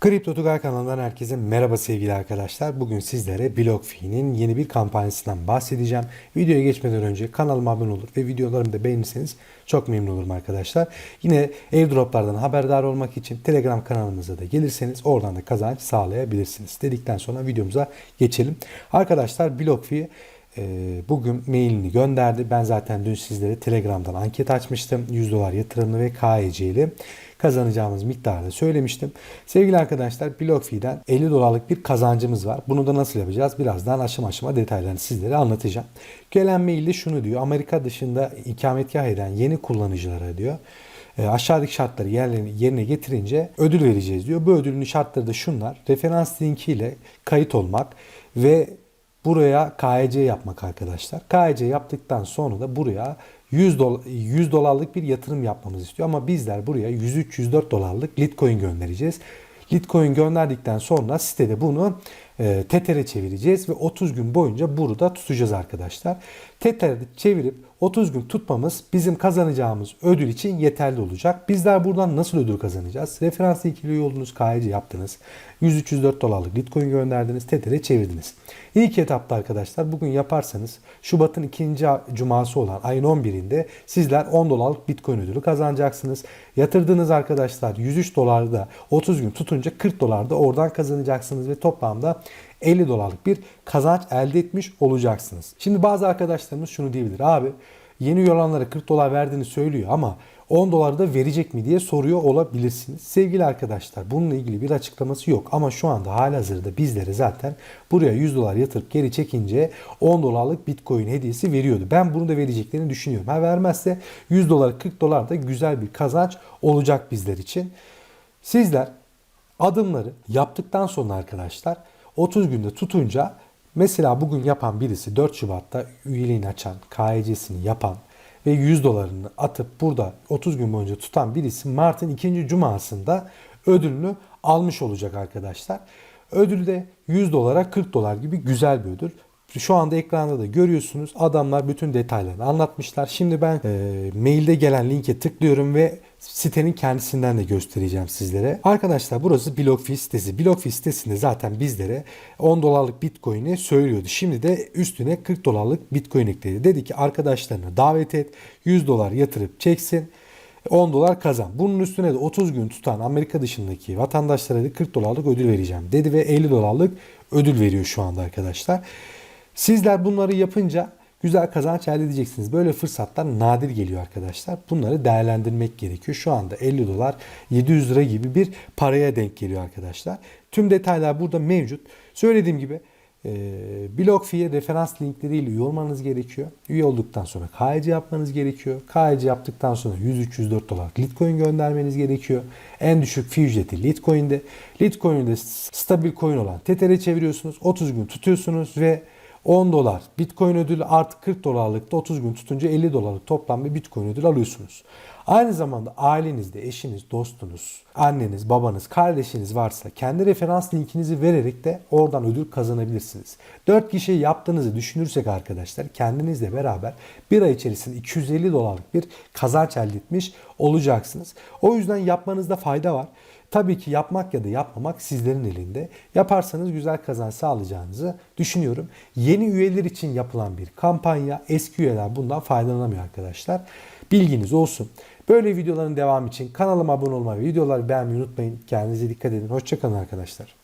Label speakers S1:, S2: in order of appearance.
S1: Kripto Tugay kanalından herkese merhaba sevgili arkadaşlar. Bugün sizlere BlockFi'nin yeni bir kampanyasından bahsedeceğim. Videoya geçmeden önce kanalıma abone olur ve videolarımı da beğenirseniz çok memnun olurum arkadaşlar. Yine airdroplardan haberdar olmak için Telegram kanalımıza da gelirseniz oradan da kazanç sağlayabilirsiniz. Dedikten sonra videomuza geçelim. Arkadaşlar BlockFi e, bugün mailini gönderdi. Ben zaten dün sizlere Telegram'dan anket açmıştım. 100 dolar yatırımlı ve KYC ile kazanacağımız miktarı söylemiştim. Sevgili arkadaşlar BlockFi'den 50 dolarlık bir kazancımız var. Bunu da nasıl yapacağız? Birazdan aşama aşama detaylarını sizlere anlatacağım. Gelen mailde şunu diyor. Amerika dışında ikametgah eden yeni kullanıcılara diyor e, aşağıdaki şartları yerine getirince ödül vereceğiz diyor. Bu ödülün şartları da şunlar. Referans linkiyle kayıt olmak ve buraya KYC yapmak arkadaşlar. KYC yaptıktan sonra da buraya 100, dolar, 100 dolarlık bir yatırım yapmamızı istiyor. Ama bizler buraya 103-104 dolarlık Litecoin göndereceğiz. Litecoin gönderdikten sonra sitede bunu e, Tether'e çevireceğiz ve 30 gün boyunca burada tutacağız arkadaşlar. Tether'de çevirip 30 gün tutmamız bizim kazanacağımız ödül için yeterli olacak. Bizler buradan nasıl ödül kazanacağız? Referans ikili yolunuz KYC yaptınız. 100-304 dolarlık Litecoin gönderdiniz. Tether'e çevirdiniz. İlk etapta arkadaşlar bugün yaparsanız Şubat'ın ikinci cuması olan ayın 11'inde sizler 10 dolarlık Bitcoin ödülü kazanacaksınız. Yatırdığınız arkadaşlar 103 dolarda 30 gün tutunca 40 dolarda oradan kazanacaksınız ve toplamda 50 dolarlık bir kazanç elde etmiş olacaksınız. Şimdi bazı arkadaşlarımız şunu diyebilir. Abi yeni üye olanlara 40 dolar verdiğini söylüyor ama 10 doları da verecek mi diye soruyor olabilirsiniz. Sevgili arkadaşlar bununla ilgili bir açıklaması yok ama şu anda halihazırda bizlere zaten buraya 100 dolar yatırıp geri çekince 10 dolarlık bitcoin hediyesi veriyordu. Ben bunu da vereceklerini düşünüyorum. Ha vermezse 100 dolar 40 dolar da güzel bir kazanç olacak bizler için. Sizler adımları yaptıktan sonra arkadaşlar 30 günde tutunca mesela bugün yapan birisi 4 Şubat'ta üyeliğini açan, KYC'sini yapan ve 100 dolarını atıp burada 30 gün boyunca tutan birisi Mart'ın ikinci cumasında ödülünü almış olacak arkadaşlar. Ödül de 100 dolara 40 dolar gibi güzel bir ödül. Şu anda ekranda da görüyorsunuz. Adamlar bütün detaylarını anlatmışlar. Şimdi ben e, mailde gelen linke tıklıyorum ve sitenin kendisinden de göstereceğim sizlere. Arkadaşlar burası BlockFi sitesi. BlockFi sitesinde zaten bizlere 10 dolarlık Bitcoin'i söylüyordu. Şimdi de üstüne 40 dolarlık Bitcoin ekledi. Dedi ki arkadaşlarını davet et. 100 dolar yatırıp çeksin. 10 dolar kazan. Bunun üstüne de 30 gün tutan Amerika dışındaki vatandaşlara da 40 dolarlık ödül vereceğim dedi ve 50 dolarlık ödül veriyor şu anda arkadaşlar. Sizler bunları yapınca güzel kazanç elde edeceksiniz. Böyle fırsatlar nadir geliyor arkadaşlar. Bunları değerlendirmek gerekiyor. Şu anda 50 dolar 700 lira gibi bir paraya denk geliyor arkadaşlar. Tüm detaylar burada mevcut. Söylediğim gibi e, BlockFi'ye referans linkleriyle üye olmanız gerekiyor. Üye olduktan sonra KYC yapmanız gerekiyor. KYC yaptıktan sonra 100-304 dolar Litecoin göndermeniz gerekiyor. En düşük fi ücreti Litecoin'de. Litecoin'de stabil coin olan Tether'e çeviriyorsunuz. 30 gün tutuyorsunuz ve 10 dolar Bitcoin ödülü artı 40 dolarlıkta 30 gün tutunca 50 dolarlık toplam bir Bitcoin ödülü alıyorsunuz. Aynı zamanda ailenizde eşiniz, dostunuz, anneniz, babanız, kardeşiniz varsa kendi referans linkinizi vererek de oradan ödül kazanabilirsiniz. 4 kişi yaptığınızı düşünürsek arkadaşlar kendinizle beraber bir ay içerisinde 250 dolarlık bir kazanç elde etmiş olacaksınız. O yüzden yapmanızda fayda var. Tabii ki yapmak ya da yapmamak sizlerin elinde. Yaparsanız güzel kazanç sağlayacağınızı düşünüyorum. Yeni üyeler için yapılan bir kampanya. Eski üyeler bundan faydalanamıyor arkadaşlar. Bilginiz olsun. Böyle videoların devamı için kanalıma abone olmayı, videoları beğenmeyi unutmayın. Kendinize dikkat edin. Hoşçakalın arkadaşlar.